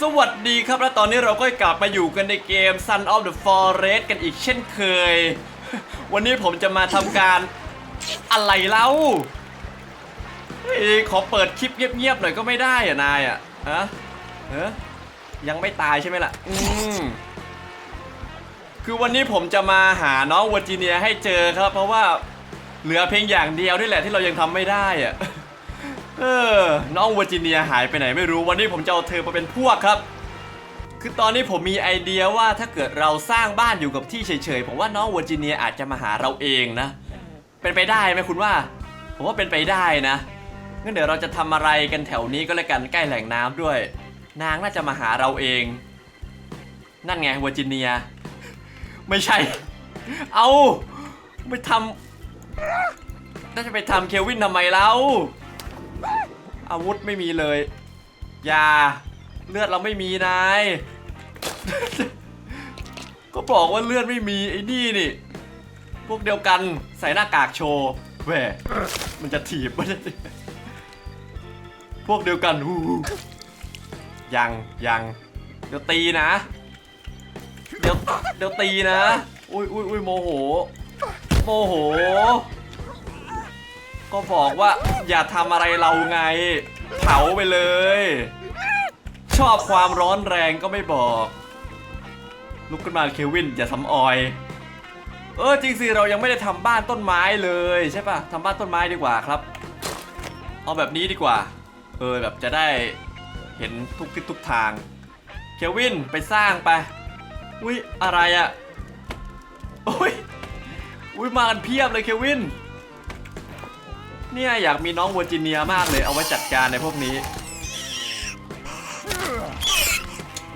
สวัสดีครับและตอนนี้เราก็กลับมาอยู่กันในเกม Sun of the Forest กันอีกเช่นเคย วันนี้ผมจะมาทำการอะไรเล่าเฮ้ยขอเปิดคลิปเงียบๆหน่อยก็ไม่ได้อะนายอะฮะเอะยังไม่ตายใช่ไหมล่ะ อืมคือวันนี้ผมจะมาหาน้องเวอร์จิเนียให้เจอครับ เพราะว่าเหลือเพียงอย่างเดียวนี่แหละที่เรายังทำไม่ได้อะ เออ น้องเวอร์จิเนียหายไปไหนไม่รู้วันนี้ผมจะเอาเธอมาเป็นพวกครับ คือตอนนี้ผมมีไอเดียว่าถ้าเกิดเราสร้างบ้านอยู่กับที่เฉยๆ ผมว่าน้องเวอร์จิเนียอาจจะมาหาเราเองนะ เป็นไปได้ไหมคุณว่า ผมว่าเป็นไปได้นะงั้นเดี๋ยวเราจะทำอะไรกันแถวนี้ก็แล้วกันใกล้แหล่งน้ำด้วย นางน่าจะมาหาเราเอง นั่นไงเวอร์จิเนีย ไม่ใช่ เอาไปทำน่าจะไปทำเควินทำไมเล่า อาวุธไม่มีเลยอย่าเลือดเราไม่มีนาย ก็บอกว่าเลือดไม่มีไอ้นี่นี่ พวกเดียวกันใส่หน้ากากโชว์แหวมันจะถีบมันจะพวกเดียวกันฮูยังยังเดี๋ยวตีนะ เดี๋ยวเดี๋ยวตีนะ อุ้ยอุ้ยอุ้ยโมโห โมโห ก็บอกว่าอย่าทำอะไรเราไง เผาไปเลย ชอบความร้อนแรงก็ไม่บอก ลุกขึ้นมาเควินอย่าสำออย เออจริงสิเรายังไม่ได้ทำบ้านต้นไม้เลยใช่ปะทำบ้านต้นไม้ดีกว่าครับ เอาแบบนี้ดีกว่า เออแบบจะได้เห็นทุกทิศทุกทาง เควินไปสร้างไป อุ้ยอะไรอะอุ้ยอุ้ยมากันเพียบเลยเควิน เนี่ยอยากมีน้องเวอร์จิเนียมากเลยเอาไว้จัดการในพวกนี้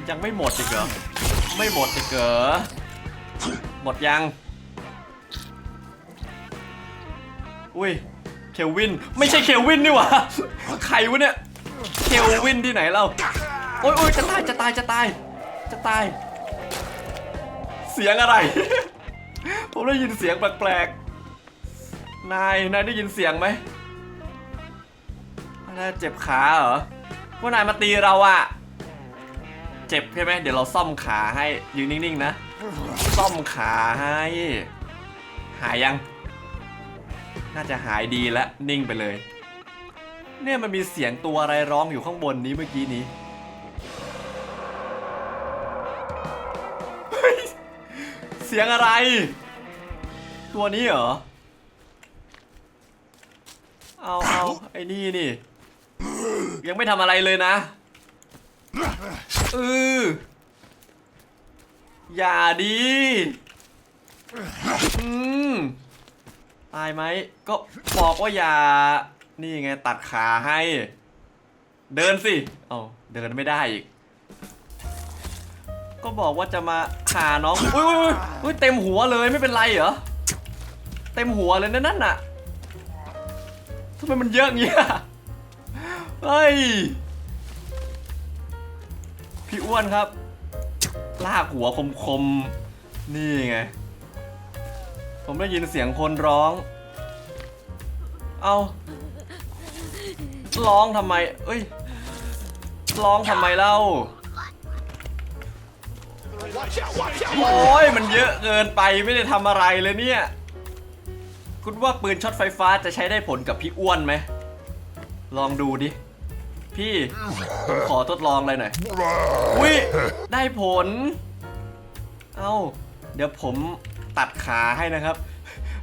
ยังไม่หมดอีกเหรอ ไม่หมดอีกเหรอ หมดยัง อุ้ย เคลวิน ไม่ใช่เคลวินนี่หว่า ใครวะเนี่ย เคลวินที่ไหนเราโอ้ยโอ้ยจะตาย จะตาย จะตาย จะตาย เสียงอะไร ผมได้ยินเสียงแปลกๆ นาย นายได้ยินเสียงไหม นาเจ็บขาเหรอพวกนายมาตีเราอะเจ็บใช่ไหมเดี๋ยวเราซ่อมขาให้ยืนนิ่งๆนะซ่อมขาให้ หายยัง น่าจะหายดีแล้วนิ่งไปเลย เนี่ยมันมีเสียงตัวอะไรร้องอยู่ข้างบนนี้เมื่อกี้นี้เสียงอะไร ตัวนี้เหรอ เอาเอาไอ้นี่นี่ ยังไม่ทำอะไรเลยนะเอออย่าดีอืมตายไหม ก็บอกว่าอย่า นี่ไงตัดขาให้ เดินสิ เอาเดินไม่ได้อีก ก็บอกว่าจะมาหาน้อง อุ้ยอุ้ยอุ้ยเต็มหัวเลยไม่เป็นไรเหรอ เต็มหัวเลยนะนั่นน่ะทำไมมันเยอะเงี้ย เฮ้ย พี่อ้วนครับ ลากหัวคมๆ นี่ไง ผมได้ยินเสียงคนร้อง เอาร้องทำไม เอ้ย ร้องทำไมเล่า โอ้ย มันเยอะเกินไปไม่ได้ทำอะไรเลยเนี่ย คุณว่าปืนช็อตไฟฟ้าจะใช้ได้ผลกับพี่อ้วนไหม ลองดูดิ พี่ผมขอทดลองอะไรหน่อย อุ้ย ได้ผล เอ้า เดี๋ยวผมตัดขาให้นะครับ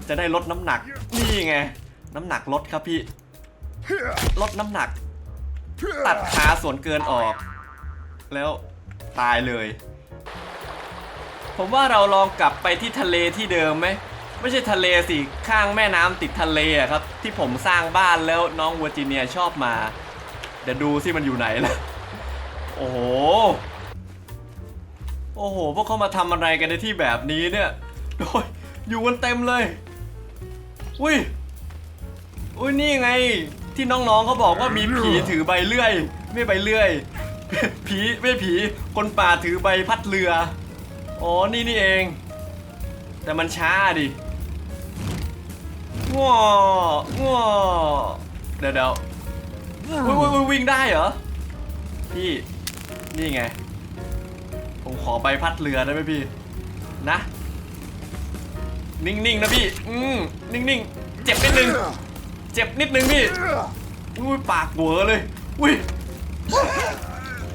จะได้ลดน้ำหนัก นี่ไง น้ำหนักลดครับพี่ ลดน้ำหนัก ตัดขาส่วนเกินออก แล้วตายเลย ผมว่าเราลองกลับไปที่ทะเลที่เดิมไหมไม่ใช่ทะเลสิ ข้างแม่น้ำติดทะเลอะครับ ที่ผมสร้างบ้านแล้วน้องเวอร์จิเนียชอบมา เดี๋ยวดูสิมันอยู่ไหนล่ะ โอ้โห โอ้โห พวกเขามาทำอะไรกันในที่แบบนี้เนี่ยโอ้ยอยู่กันเต็มเลย อุ้ย อุ้ยนี่ไง ที่น้องๆเขาบอกว่ามีผีถือใบเลื่อย ไม่ใบเลื่อย ผีไม่ผี คนป่าถือใบพัดเรือ อ๋อ นี่นี่เอง แต่มันช้าดิง้อง้อเดี๋ยวเดี๋ยว อุ้ยอุ้ยวิ่งได้เหรอ พี่ นี่ไง ผมขอใบพัดเรือได้ไหมพี่ นะ นิ่งๆนะพี่ อืมนิ่งๆ เจ็บนิดนึง เจ็บนิดนึงพี่ อุ้ยปากเวอเลย อุ้ย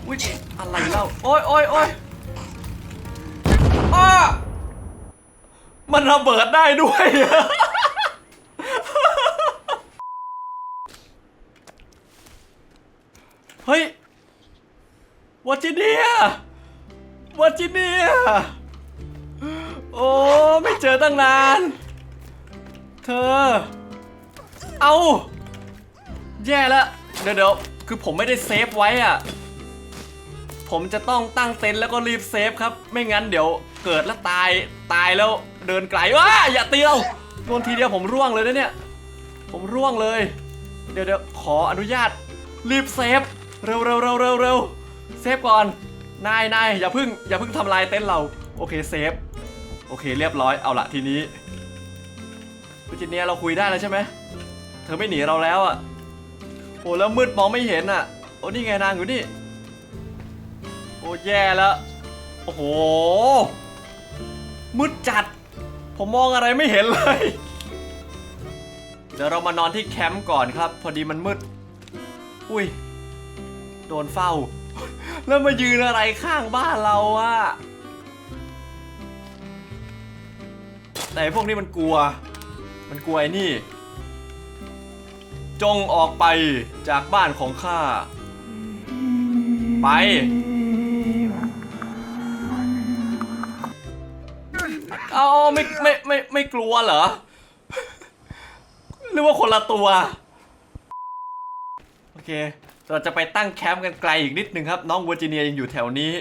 อุ้ย อะไรเล่า โอ้ยโอ้ยโอ้ยอ้ามันระเบิดได้ด้วย ฮ้ยวอร์จิเนียวอร์จิเนีย โอ้ ไม่เจอตั้งนาน เธอ เอา แย่แล้วเดี๋ยวเดี๋ยวคือผมไม่ได้เซฟไว้อะผมจะต้องตั้งเต็นท์แล้วก็รีบเซฟครับ ไม่งั้นเดี๋ยวเกิดแล้วตายตายแล้วเดินไกลว้าอย่าเตีเราโดนทีเดียวผมร่วงเลยนะเนี่ย ผมร่วงเลย เดี๋ยวเดี๋ยวขออนุญาตรีบเซฟ เร็วเร็วเร็วเร็วเร็วเซฟก่อน นายนายอย่าพึ่งอย่าพึ่งทำลายเต็นท์เรา โอเคเซฟ โอเคเรียบร้อย เอาละทีนี้วิจิเนียเราคุยได้แล้วใช่ไหม เธอไม่หนีเราแล้วอะโอ้แล้วมืดมองไม่เห็นอะ โอ้นี่ไงนางอยู่นี่ โอ้แย่แล้ว โอ้โห มืดจัด ผมมองอะไรไม่เห็นเลย เดี๋ยวเรามานอนที่แคมป์ก่อนครับ พอดีมันมืด อุ้ย โดนเฝ้า แล้วมายืนอะไรข้างบ้านเราอะแต่พวกนี้มันกลัว มันกลัวไอ้นี่ จงออกไปจากบ้านของข้า ไป เอาไม่ไม่ไม่ไม่กลัวเหรอ หรือว่าคนละตัว โอเค เราจะไปตั้งแคมป์กันไกลอีกนิดนึงครับ น้องเวอร์จิเนียยังอยู่แถวนี้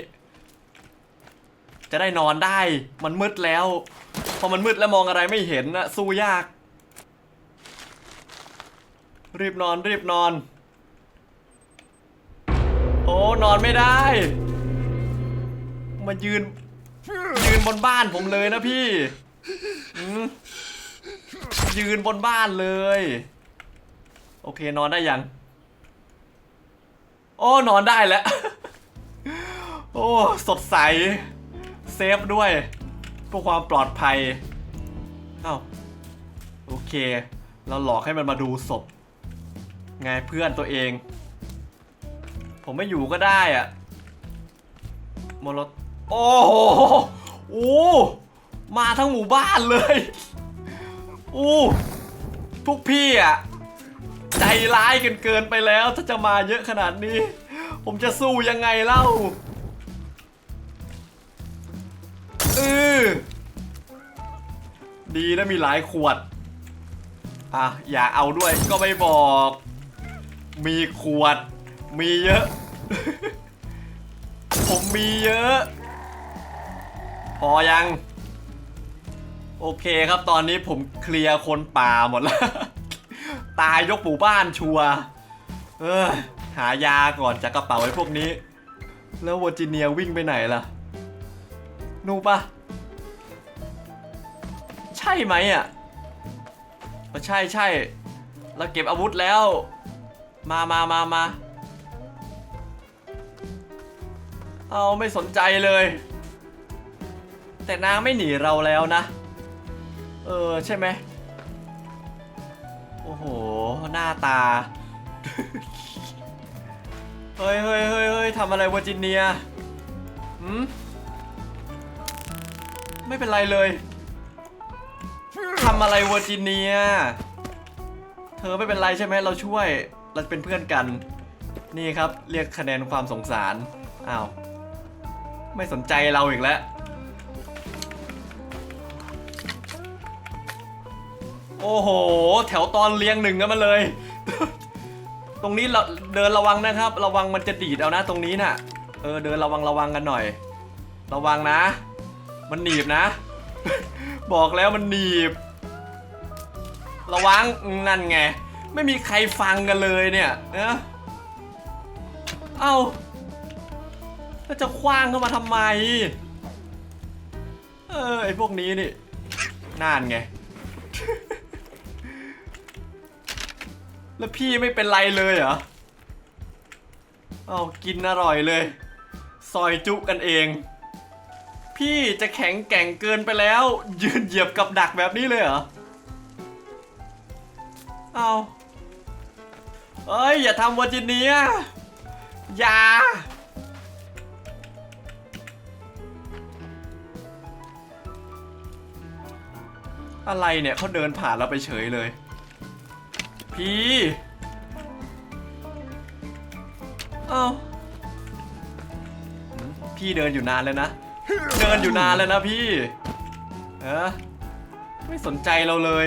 จะได้นอนได้มันมืดแล้ว พอมันมืดแล้วมองอะไรไม่เห็นนะสู้ยาก รีบนอนรีบนอน โอ้นอนไม่ได้ มายืน ยืนบนบ้านผมเลยนะพี่ยืนบนบ้านเลย โอเคนอนได้ยัง โอ้นอนได้แล้ว โอ้ สดใส เซฟด้วยเพื่อความปลอดภัยเอ้าโอเค เราหลอกให้มันมาดูศพไงเพื่อนตัวเอง ผมไม่อยู่ก็ได้อะมรดโอ้โหโอ้มาทั้งหมู่บ้านเลย อู้พวกพี่อะ ใจร้ายกันเกินไปแล้ว ถ้าจะมาเยอะขนาดนี้ ผมจะสู้ยังไงเล่าเออดีนะมีหลายขวด อะ อย่าเอาด้วยก็ไม่บอก มีขวด มีเยอะ ผมมีเยอะ พอยัง โอเคครับตอนนี้ผมเคลียร์คนป่าหมดแล้ว ตายยกหมู่บ้านชัวเออหายาก่อนจากกระเป๋าไอ้พวกนี้ แล้ววอร์จิเนียวิ่งไปไหนล่ะ นูปะใช่ไหมอะใช่ใช่เราเก็บอาวุธแล้ว มามามามาเอาไม่สนใจเลย แต่นางไม่หนีเราแล้วนะ เออใช่ไหม อ้โห หน้าตา เฮ้ยเฮ้ยเฮ้ยเฮ้ยทำอะไรวอร์จิเนียหืมไม่เป็นไรเลยทำอะไรเวอร์จิเนีย เธอไม่เป็นไรใช่ไหมเราช่วย เราเป็นเพื่อนกัน นี่ครับ เรียกคะแนนความสงสาร อ้าว ไม่สนใจเราอีกแล้ว โอ้โห แถวตอนเรียงหนึ่งกันมาเลย ตรงนี้เราเดินระวังนะครับ ระวังมันจะดีดเอานะตรงนี้น่ะ เออเดินระวังระวังกันหน่อย ระวังนะ มันหนีบนะ บอกแล้วมันหนีบ ระวังนั่นไง ไม่มีใครฟังกันเลยเนี่ยนะเอ้าแล้วจะคว้างเข้ามาทำไม เออไอพวกนี้นี่ น่านไง แล้วพี่ไม่เป็นไรเลยเหรอ เอากินอร่อยเลย ซอยจุกันเอง พี่จะแข็งแกร่งเกินไปแล้ว ยืนเหยียบกับดักแบบนี้เลยเหรอ เอาเอ้ย อย่าทำวอร์จิเนียอย่าอะไรเนี่ยเขาเดินผ่านเราไปเฉยเลย พี่เอ้าหืมพี่เดินอยู่นานเลยนะ เดินอยู่นานแล้วนะพี่เออไม่สนใจเราเลย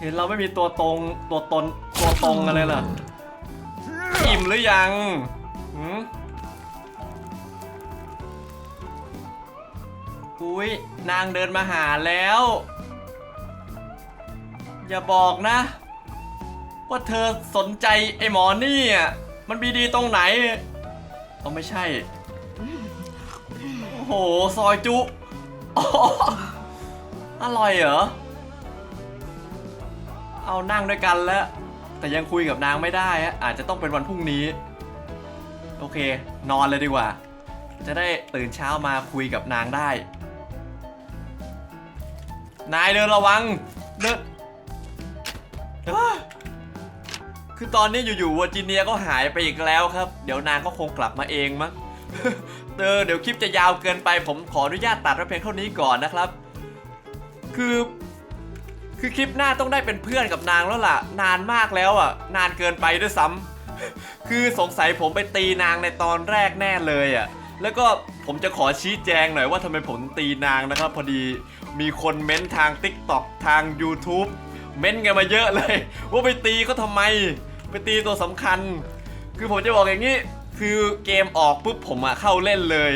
เห็นเราไม่มีตัวตรงตัวตนตัวตรงอะไรเหรออิ่มหรือยังหืมอุ้ยนางเดินมาหาแล้ว อย่าบอกนะ ว่าเธอสนใจไอ้หมอนี่อะมันมีดีตรงไหนเอาไม่ใช่ โอ้โห ซอยจุอ๋ออร่อยเหรอ เอานั่งด้วยกันแล้ว แต่ยังคุยกับนางไม่ได้อะอาจจะต้องเป็นวันพรุ่งนี้ โอเค นอนเลยดีกว่า จะได้ตื่นเช้ามาคุยกับนางได้ นายเดินระวัง เดินอ้า คือตอนนี้อยู่ๆวอร์จิเนียก็หายไปอีกแล้วครับ เดี๋ยวนางก็คงกลับมาเองมั้งเออเดี๋ยวคลิปจะยาวเกินไป ผมขออนุญาตตัดไว้เพียงเท่านี้ก่อนนะครับ คือ คือคลิปหน้าต้องได้เป็นเพื่อนกับนางแล้วล่ะ นานมากแล้วอะ นานเกินไปด้วยซ้ำคือสงสัยผมไปตีนางในตอนแรกแน่เลยอะ แล้วก็ผมจะขอชี้แจงหน่อยว่าทำไมผมตีนางนะครับ พอดีมีคนเม้นทาง TikTok ทาง YouTube เม้นกันมาเยอะเลย ว่าไปตีเขาทำไม ไปตีตัวสำคัญ คือผมจะบอกอย่างนี้ คือเกมออกปุ๊บผมอะเข้าเล่นเลย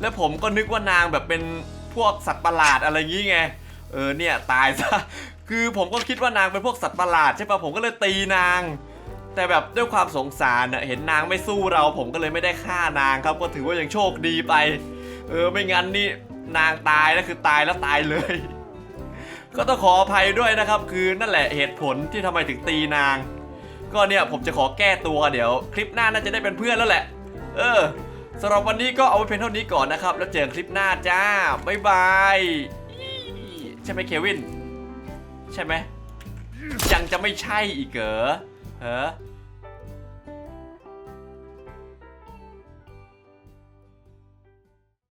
แล้วผมก็นึกว่านางแบบเป็นพวกสัตว์ประหลาดอะไรอย่างงี้ไง เออเนี่ยตายซะ คือผมก็คิดว่านางเป็นพวกสัตว์ประหลาดใช่ปะผมก็เลยตีนาง แต่แบบด้วยความสงสารอะเห็นนางไม่สู้เรา ผมก็เลยไม่ได้ฆ่านางครับ ก็ถือว่ายังโชคดีไป เออไม่งั้นนี่นางตายแล้วคือตายแล้วตายเลย ก็ต้องขออภัยด้วยนะครับ คือนั่นแหละเหตุผลที่ทำไมถึงตีนาง ก็เนี่ยผมจะขอแก้ตัวเดี๋ยว คลิปหน้าน่าจะได้เป็นเพื่อนแล้วแหละ เออสำหรับวันนี้ก็เอาไว้เพียงเท่านี้ก่อนนะครับ แล้วเจอกันคลิปหน้าจ้าบ๊ายบายใช่ไหมเควิน ใช่ไหมยังจะไม่ใช่อีกเหรอเออ